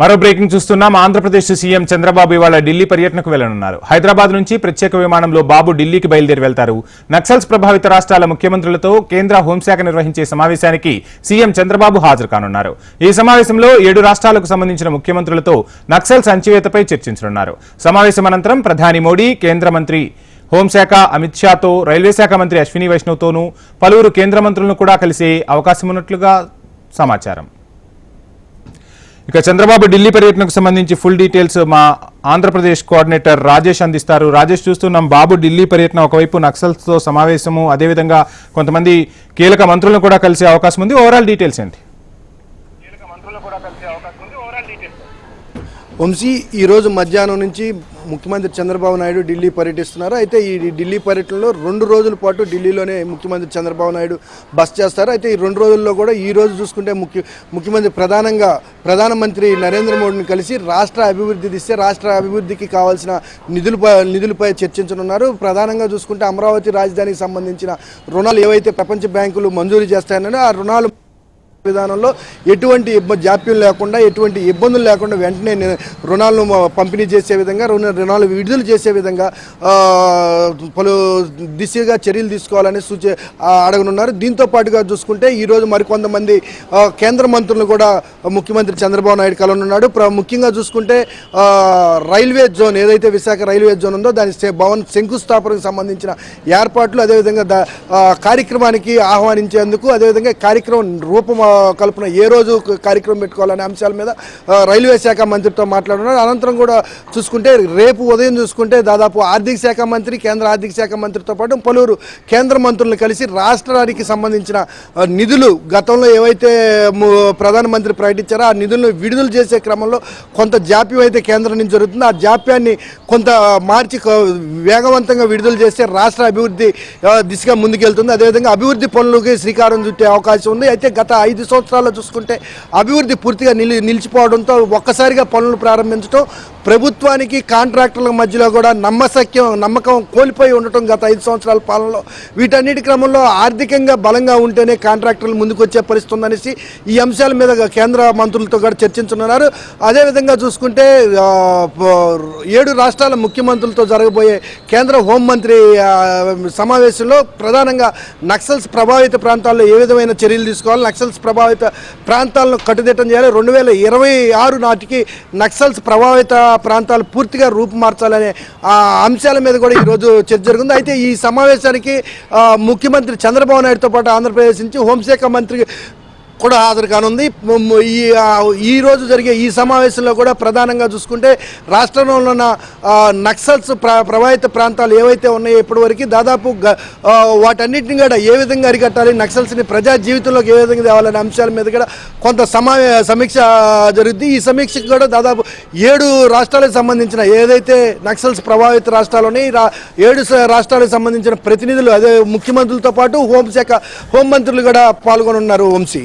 మరో బ్రేకింగ్ చూస్తున్నాం. ఆంధ్రప్రదేశ్ సీఎం చంద్రబాబు ఇవాళ ఢిల్లీ పర్యటనకు వెళ్ళనున్నారు హైదరాబాద్ నుంచి ప్రత్యేక విమానంలో బాబు ఢిల్లీకి బయలుదేరి వెళ్తారు. నక్సల్స్ ప్రభావిత రాష్ట్రాల ముఖ్యమంత్రులతో కేంద్ర హోంశాఖ నిర్వహించే సమావేశానికి సీఎం చంద్రబాబు హాజరు కానున్నారు ఈ సమావేశంలో ఏడు రాష్ట్రాలకు సంబంధించిన ముఖ్యమంత్రులతో నక్సల్స్ అంచివేతపై చర్చించనున్నారు. సమావేశం అనంతరం ప్రధాని మోడీ కేంద్ర మంత్రి హోంశాఖ అమిత్ షాతో రైల్వే శాఖ మంత్రి అశ్విని వైష్ణవ్తోనూ పలువురు కేంద్ర మంత్రులను కూడా కలిసే అవకాశం ఉన్నట్లుగా సమాచారం. ఇక చంద్రబాబు ఢిల్లీ పర్యటనకు సంబంధించి ఫుల్ డీటెయిల్స్ మా ఆంధ్రప్రదేశ్ కోఆర్డినేటర్ రాజేష్ అందిస్తారు. రాజేష్ చూస్తున్నాం బాబు ఢిల్లీ పర్యటన ఒకవైపు నక్సల్స్తో సమావేశము అదేవిధంగా కొంతమంది కీలక మంత్రులను కూడా కలిసే అవకాశం ఉంది. ఓవరాల్ డీటెయిల్స్ ఏంటి? వంశీ ఈరోజు మధ్యాహ్నం నుంచి ముఖ్యమంత్రి చంద్రబాబు నాయుడు ఢిల్లీ పర్యటిస్తున్నారు? అయితే ఈ ఢిల్లీ పర్యటనలో రెండు రోజుల పాటు ఢిల్లీలోనే ముఖ్యమంత్రి చంద్రబాబు నాయుడు బస్ చేస్తారు. అయితే ఈ రెండు రోజుల్లో కూడా ఈ రోజు చూసుకుంటే ముఖ్య ముఖ్యమంత్రి ప్రధానంగా ప్రధానమంత్రి నరేంద్ర మోడీని కలిసి రాష్ట్ర అభివృద్ధి దిస్తే రాష్ట్ర అభివృద్ధికి కావాల్సిన నిధులపై నిధులపై చర్చించనున్నారు. ప్రధానంగా చూసుకుంటే అమరావతి రాజధానికి సంబంధించిన రుణాలు ఏవైతే ప్రపంచ బ్యాంకులు మంజూరు చేస్తాయన్నారో ఆ రుణాలు విధానంలో ఎటువంటి జాప్యం లేకుండా ఎటువంటి ఇబ్బందులు లేకుండా వెంటనే రుణాలను పంపిణీ చేసే విధంగా రుణ రుణాలు విడుదల చేసే విధంగా పలు దిశగా చర్యలు తీసుకోవాలని సూచే అడగనున్నారు. దీంతో పాటుగా చూసుకుంటే ఈరోజు మరికొంతమంది కేంద్ర మంత్రులు కూడా ముఖ్యమంత్రి చంద్రబాబు నాయుడు కలనున్నాడు ముఖ్యంగా చూసుకుంటే రైల్వే జోన్ ఏదైతే విశాఖ రైల్వే జోన్ ఉందో దాని భవన్ శంకుస్థాపనకు సంబంధించిన ఏర్పాట్లు అదేవిధంగా కార్యక్రమానికి ఆహ్వానించేందుకు అదేవిధంగా కార్యక్రమం రూపం కల్పన ఏ రోజు కార్యక్రమం పెట్టుకోవాలనే అంశాల మీద రైల్వే శాఖ మంత్రితో మాట్లాడున్నారు. అనంతరం కూడా చూసుకుంటే రేపు ఉదయం చూసుకుంటే దాదాపు ఆర్థిక శాఖ మంత్రి కేంద్ర ఆర్థిక శాఖ మంత్రితో పాటు పలువురు కేంద్ర మంత్రులను కలిసి రాష్ట్రానికి సంబంధించిన నిధులు గతంలో ఏవైతే ప్రధానమంత్రి ప్రకటించారో ఆ నిధులను విడుదల చేసే క్రమంలో కొంత జాప్యం అయితే కేంద్రం నుంచి జరుగుతుంది. ఆ జాప్యాన్ని కొంత మార్చి వేగవంతంగా విడుదల చేస్తే రాష్ట్ర అభివృద్ధి దిశగా ముందుకెళ్తుంది. అదేవిధంగా అభివృద్ధి పనులకి శ్రీకారం చుట్టే అవకాశం ఉంది. అయితే గత ఐదు సంవత్సరాల్లో చూసుకుంటే అభివృద్ధి పూర్తిగా నిలి నిలిచిపోవడంతో ఒక్కసారిగా పనులు ప్రారంభించడం ప్రభుత్వానికి కాంట్రాక్టర్ల మధ్యలో కూడా నమ్మసక్యం నమ్మకం కోల్పోయి ఉండటం గత ఐదు సంవత్సరాల పాలనలో. వీటన్నిటి క్రమంలో ఆర్థికంగా బలంగా ఉంటేనే కాంట్రాక్టర్లు ముందుకొచ్చే పరిస్థితి ఉందనేసి ఈ అంశాల మీద కేంద్ర మంత్రులతో కూడా చర్చించనున్నారు. అదేవిధంగా చూసుకుంటే ఏడు రాష్ట్రాల ముఖ్యమంత్రులతో జరగబోయే కేంద్ర హోంమంత్రి సమావేశంలో ప్రధానంగా నక్సల్స్ ప్రభావిత ప్రాంతాల్లో ఏ విధమైన చర్యలు తీసుకోవాలి నక్సల్స్ ప్రభావిత ప్రాంతాలను కట్టుదిట్టం చేయాలి. రెండు వేల ఇరవై ఆరు నాటికి నక్సల్స్ ప్రభావిత ప్రాంతాలు పూర్తిగా రూపుమార్చాలనే ఆ, అంశాల మీద కూడా ఈరోజు చర్చ జరిగింది. అయితే ఈ సమావేశానికి ముఖ్యమంత్రి చంద్రబాబు నాయుడుతో పాటు ఆంధ్రప్రదేశ్ నుంచి హోంశాఖ మంత్రి కూడా హాజరు కానుంది. ఈ ఈ రోజు జరిగే ఈ సమావేశంలో కూడా ప్రధానంగా చూసుకుంటే రాష్ట్రంలో ఉన్న నక్సల్స్ ప్ర ప్రభావిత ప్రాంతాలు ఏవైతే ఉన్నాయో ఇప్పటివరకు దాదాపు వాటన్నిటిని కూడా ఏ విధంగా అరికట్టాలి నక్సల్స్ని ప్రజా జీవితంలోకి ఏ విధంగా తేవాలనే అంశాల మీద కూడా కొంత సమావే సమీక్ష జరుగుద్ది. ఈ సమీక్షకు కూడా దాదాపు ఏడు రాష్ట్రాలకు సంబంధించిన ఏదైతే నక్సల్స్ ప్రభావిత రాష్ట్రాలు ఉన్నాయి ఏడు రాష్ట్రాలకు సంబంధించిన ప్రతినిధులు అదే ముఖ్యమంత్రులతో పాటు హోంశాఖ హోంమంత్రులు కూడా పాల్గొనున్నారు Vamsi.